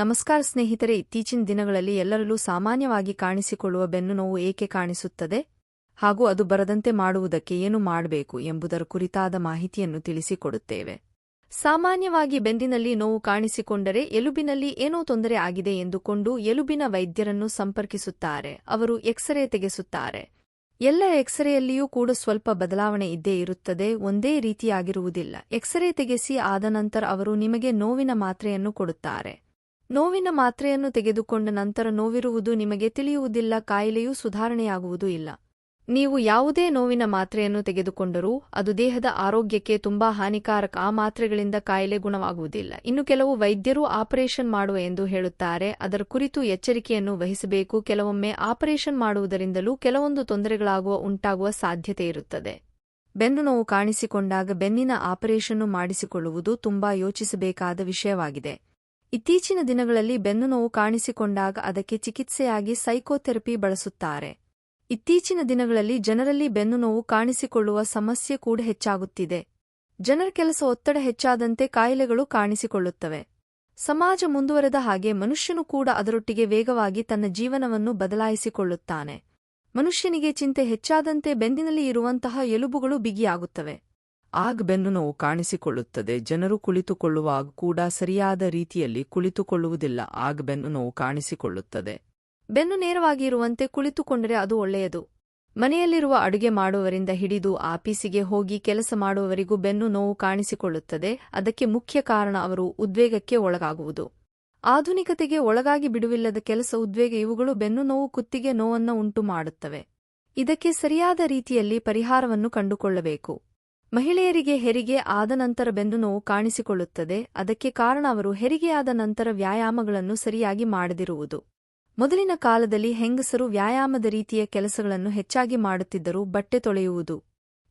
ನಮಸ್ಕಾರ ಸ್ನೇಹಿತರೆ, ಇತ್ತೀಚಿನ ದಿನಗಳಲ್ಲಿ ಎಲ್ಲರಲ್ಲೂ ಸಾಮಾನ್ಯವಾಗಿ ಕಾಣಿಸಿಕೊಳ್ಳುವ ಬೆನ್ನು ನೋವು ಏಕೆ ಕಾಣಿಸುತ್ತದೆ? ಹಾಗೂ ಅದು ಬರದಂತೆ ಮಾಡುವುದಕ್ಕೆ ಏನು ಮಾಡಬೇಕು ಎಂಬುದರ ಕುರಿತಾದ ಮಾಹಿತಿಯನ್ನು ತಿಳಿಸಿಕೊಡುತ್ತೇವೆ. ಸಾಮಾನ್ಯವಾಗಿ ಬೆನ್ನಿನಲ್ಲಿ ನೋವು ಕಾಣಿಸಿಕೊಂಡರೆ ಎಲುಬಿನಲ್ಲಿ ಏನೋ ತೊಂದರೆ ಆಗಿದೆ ಎಂದುಕೊಂಡು ಎಲುಬಿನ ವೈದ್ಯರನ್ನು ಸಂಪರ್ಕಿಸುತ್ತಾರೆ, ಅವರು ಎಕ್ಸರೇ ತೆಗೆಸುತ್ತಾರೆ. ಎಲ್ಲ ಎಕ್ಸರೆಯಲ್ಲಿಯೂ ಕೂಡ ಸ್ವಲ್ಪ ಬದಲಾವಣೆ ಇದ್ದೇ ಇರುತ್ತದೆ, ಒಂದೇ ರೀತಿಯಾಗಿರುವುದಿಲ್ಲ. ಎಕ್ಸರೇ ತೆಗೆಸಿ ಆದ ನಂತರ ಅವರು ನಿಮಗೆ ನೋವಿನ ಮಾತ್ರೆಯನ್ನು ಕೊಡುತ್ತಾರೆ. ನೋವಿನ ಮಾತ್ರೆಯನ್ನು ತೆಗೆದುಕೊಂಡ ನಂತರ ನೋವಿರುವುದು ನಿಮಗೆ ತಿಳಿಯುವುದಿಲ್ಲ, ಕಾಯಿಲೆಯೂ ಸುಧಾರಣೆಯಾಗುವುದೂ ಇಲ್ಲ. ನೀವು ಯಾವುದೇ ನೋವಿನ ಮಾತ್ರೆಯನ್ನು ತೆಗೆದುಕೊಂಡರೂ ಅದು ದೇಹದ ಆರೋಗ್ಯಕ್ಕೆ ತುಂಬಾ ಹಾನಿಕಾರಕ, ಆ ಮಾತ್ರೆಗಳಿಂದ ಕಾಯಿಲೆ ಗುಣವಾಗುವುದಿಲ್ಲ. ಇನ್ನು ಕೆಲವು ವೈದ್ಯರು ಆಪರೇಷನ್ ಮಾಡುವ ಎಂದು ಹೇಳುತ್ತಾರೆ, ಅದರ ಕುರಿತು ಎಚ್ಚರಿಕೆಯನ್ನು ವಹಿಸಬೇಕು. ಕೆಲವೊಮ್ಮೆ ಆಪರೇಷನ್ ಮಾಡುವುದರಿಂದಲೂ ಕೆಲವೊಂದು ತೊಂದರೆಗಳಾಗುವ, ಉಂಟಾಗುವ ಸಾಧ್ಯತೆ ಇರುತ್ತದೆ. ಬೆನ್ನು ನೋವು ಕಾಣಿಸಿಕೊಂಡಾಗ ಬೆನ್ನಿನ ಆಪರೇಷನ್ನು ಮಾಡಿಸಿಕೊಳ್ಳುವುದು ತುಂಬಾ ಯೋಚಿಸಬೇಕಾದ ವಿಷಯವಾಗಿದೆ. ಇತ್ತೀಚಿನ ದಿನಗಳಲ್ಲಿ ಬೆನ್ನು ನೋವು ಕಾಣಿಸಿಕೊಂಡಾಗ ಅದಕ್ಕೆ ಚಿಕಿತ್ಸೆಯಾಗಿ ಸೈಕೋಥೆರಪಿ ಬಳಸುತ್ತಾರೆ. ಇತ್ತೀಚಿನ ದಿನಗಳಲ್ಲಿ ಜನರಲ್ಲಿ ಬೆನ್ನು ನೋವು ಕಾಣಿಸಿಕೊಳ್ಳುವ ಸಮಸ್ಯೆ ಕೂಡ ಹೆಚ್ಚಾಗುತ್ತಿದೆ. ಜನರ ಕೆಲಸ ಒತ್ತಡ ಹೆಚ್ಚಾದಂತೆ ಕಾಯಿಲೆಗಳು ಕಾಣಿಸಿಕೊಳ್ಳುತ್ತವೆ. ಸಮಾಜ ಮುಂದುವರೆದ ಹಾಗೆ ಮನುಷ್ಯನು ಕೂಡ ಅದರೊಟ್ಟಿಗೆ ವೇಗವಾಗಿ ತನ್ನ ಜೀವನವನ್ನು ಬದಲಾಯಿಸಿಕೊಳ್ಳುತ್ತಾನೆ. ಮನುಷ್ಯನಿಗೆ ಚಿಂತೆ ಹೆಚ್ಚಾದಂತೆ ಬೆಂದಿನಲ್ಲಿ ಇರುವಂತಹ ಎಲುಬುಗಳು ಬಿಗಿಯಾಗುತ್ತವೆ. ಆಗ ಬೆನ್ನು ನೋವು ಕಾಣಿಸಿಕೊಳ್ಳುತ್ತದೆ. ಜನರು ಕುಳಿತುಕೊಳ್ಳುವಾಗ ಕೂಡ ಸರಿಯಾದ ರೀತಿಯಲ್ಲಿ ಕುಳಿತುಕೊಳ್ಳುವುದಿಲ್ಲ. ಆಗ ಬೆನ್ನು ನೋವು ಕಾಣಿಸಿಕೊಳ್ಳುತ್ತದೆ. ಬೆನ್ನು ನೇರವಾಗಿ ಇರುವಂತೆ ಕುಳಿತುಕೊಂಡರೆ ಅದು ಒಳ್ಳೆಯದು. ಮನೆಯಲ್ಲಿರುವ ಅಡುಗೆ ಮಾಡುವವರಿಂದ ಹಿಡಿದು ಆಫೀಸಿಗೆ ಹೋಗಿ ಕೆಲಸ ಮಾಡುವವರಿಗೂ ಬೆನ್ನು ನೋವು ಕಾಣಿಸಿಕೊಳ್ಳುತ್ತದೆ. ಅದಕ್ಕೆ ಮುಖ್ಯ ಕಾರಣ ಅವರು ಉದ್ವೇಗಕ್ಕೆ ಒಳಗಾಗುವುದು. ಆಧುನಿಕತೆಗೆ ಒಳಗಾಗಿ ಬಿಡುವಿಲ್ಲದ ಕೆಲಸ ಉದ್ವೇಗ ಇವುಗಳು ಬೆನ್ನು ನೋವು, ಕುತ್ತಿಗೆ ನೋವನ್ನು ಉಂಟು ಮಾಡುತ್ತವೆ ಇದಕ್ಕೆ ಸರಿಯಾದ ರೀತಿಯಲ್ಲಿ ಪರಿಹಾರವನ್ನು ಕಂಡುಕೊಳ್ಳಬೇಕು. ಮಹಿಳೆಯರಿಗೆ ಹೆರಿಗೆ ಆದ ನಂತರ ಬೆನ್ನು ನೋವು ಕಾಣಿಸಿಕೊಳ್ಳುತ್ತದೆ. ಅದಕ್ಕೆ ಕಾರಣ ಅವರು ಹೆರಿಗೆಯಾದ ನಂತರ ವ್ಯಾಯಾಮಗಳನ್ನು ಸರಿಯಾಗಿ ಮಾಡದಿರುವುದು. ಮೊದಲಿನ ಕಾಲದಲ್ಲಿ ಹೆಂಗಸರು ವ್ಯಾಯಾಮದ ರೀತಿಯ ಕೆಲಸಗಳನ್ನು ಹೆಚ್ಚಾಗಿ ಮಾಡುತ್ತಿದ್ದರು ಬಟ್ಟೆ ತೊಳೆಯುವುದು.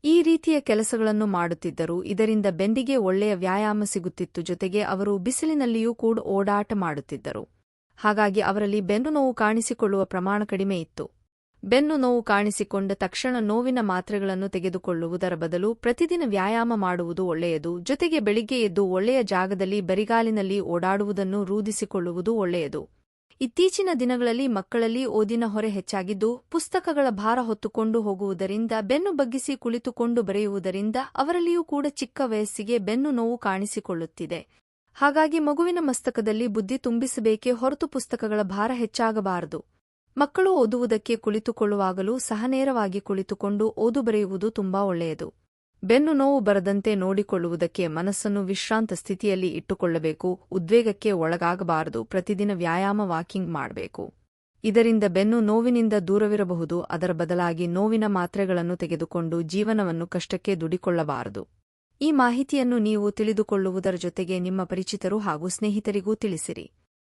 ಈ ರೀತಿಯ ಕೆಲಸಗಳನ್ನು ಮಾಡುತ್ತಿದ್ದರು. ಇದರಿಂದ ಬೆಂಡಿಗೆ ಒಳ್ಳೆಯ ವ್ಯಾಯಾಮ ಸಿಗುತ್ತಿತ್ತು. ಜೊತೆಗೆ ಅವರು ಬಿಸಿಲಿನಲ್ಲಿಯೂ ಕೂಡ ಓಡಾಟ ಮಾಡುತ್ತಿದ್ದರು. ಹಾಗಾಗಿ ಅವರಲ್ಲಿ ಬೆನ್ನು ನೋವು ಕಾಣಿಸಿಕೊಳ್ಳುವ ಪ್ರಮಾಣ ಕಡಿಮೆ ಇತ್ತು. ಬೆನ್ನು ನೋವು ಕಾಣಿಸಿಕೊಂಡ ತಕ್ಷಣ ನೋವಿನ ಮಾತ್ರೆಗಳನ್ನು ತೆಗೆದುಕೊಳ್ಳುವುದರ ಬದಲು ಪ್ರತಿದಿನ ವ್ಯಾಯಾಮ ಮಾಡುವುದು ಒಳ್ಳೆಯದು. ಜೊತೆಗೆ ಬೆಳಿಗ್ಗೆ ಎದ್ದು ಒಳ್ಳೆಯ ಜಾಗದಲ್ಲಿ ಬರಿಗಾಲಿನಲ್ಲಿ ಓಡಾಡುವುದನ್ನು ರೂಢಿಸಿಕೊಳ್ಳುವುದು ಒಳ್ಳೆಯದು. ಇತ್ತೀಚಿನ ದಿನಗಳಲ್ಲಿ ಮಕ್ಕಳಲ್ಲಿ ಓದಿನ ಹೊರೆ ಹೆಚ್ಚಾಗಿದ್ದು, ಪುಸ್ತಕಗಳ ಭಾರ ಹೊತ್ತುಕೊಂಡು ಹೋಗುವುದರಿಂದ, ಬೆನ್ನು ಬಗ್ಗಿಸಿ ಕುಳಿತುಕೊಂಡು ಬರೆಯುವುದರಿಂದ ಅವರಲ್ಲಿಯೂ ಕೂಡ ಚಿಕ್ಕ ವಯಸ್ಸಿಗೆ ಬೆನ್ನು ನೋವು ಕಾಣಿಸಿಕೊಳ್ಳುತ್ತಿದೆ. ಹಾಗಾಗಿ ಮಗುವಿನ ಮಸ್ತಕದಲ್ಲಿ ಬುದ್ಧಿ ತುಂಬಿಸಬೇಕೇ ಹೊರತು ಪುಸ್ತಕಗಳ ಭಾರ ಹೆಚ್ಚಾಗಬಾರದು. ಮಕ್ಕಳು ಓದುವುದಕ್ಕೆ ಕುಳಿತುಕೊಳ್ಳುವಾಗಲೂ ಸಹನೇರವಾಗಿ ಕುಳಿತುಕೊಂಡು ಓದು ಬರೆಯುವುದು ತುಂಬಾ ಒಳ್ಳೆಯದು. ಬೆನ್ನು ನೋವು ಬರದಂತೆ ನೋಡಿಕೊಳ್ಳುವುದಕ್ಕೆ ಮನಸ್ಸನ್ನು ವಿಶ್ರಾಂತ ಸ್ಥಿತಿಯಲ್ಲಿ ಇಟ್ಟುಕೊಳ್ಳಬೇಕು, ಉದ್ವೇಗಕ್ಕೆ ಒಳಗಾಗಬಾರದು, ಪ್ರತಿದಿನ ವ್ಯಾಯಾಮ ವಾಕಿಂಗ್ ಮಾಡಬೇಕು. ಇದರಿಂದ ಬೆನ್ನು ನೋವಿನಿಂದ ದೂರವಿರಬಹುದು, ಅದರ ಬದಲಾಗಿ ನೋವಿನ ಮಾತ್ರೆಗಳನ್ನು ತೆಗೆದುಕೊಂಡು ಜೀವನವನ್ನು ಕಷ್ಟಕ್ಕೆ ದುಡಿಕೊಳ್ಳಬಾರದು. ಈ ಮಾಹಿತಿಯನ್ನು ನೀವು ತಿಳಿದುಕೊಳ್ಳುವುದರ ಜೊತೆಗೆ ನಿಮ್ಮ ಪರಿಚಿತರು ಹಾಗೂ ಸ್ನೇಹಿತರಿಗೂ ತಿಳಿಸಿರಿ.